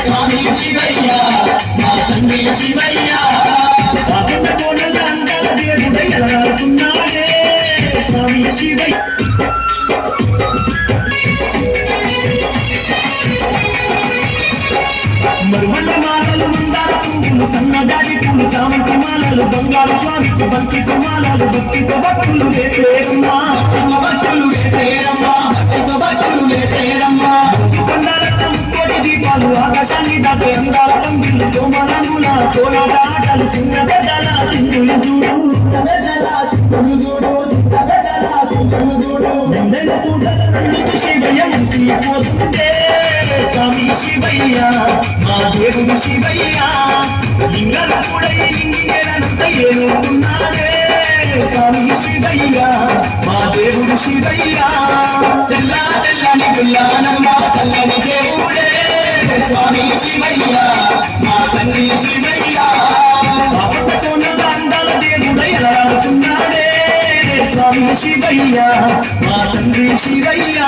స్వామి శివయ్య మా తండ్రి శివయ్య కోడల అందాల దేవుడై ఎలాడుతున్నాడే స్వామి శివయ్య మరుమల్ల మాలలు మందార పువ్వులు సన్నజాజి పూలు చామంతి మాలలు బంగారు స్వామికి బంతి మాలలు భక్తితో భక్తులు వేసేరమ్మా తోమరంగుల కోలాట ఆటలు సింగ పెద్దల సింగులు చూడు వెన్నెల పూటల శివయ్య ముసిపోతుంటే స్వామి శివయ్య మా దేవుడు శివయ్య లింగల కూడా స్వామి శివయ్య మా దేవుడు శివయ్య. స్వామి శివయ్య మా తండ్రి శివయ్య పాపతోనల అందాల దేవుడై ఎలాడుతున్నాడే స్వామి శివయ్య మా తండ్రి శివయ్య.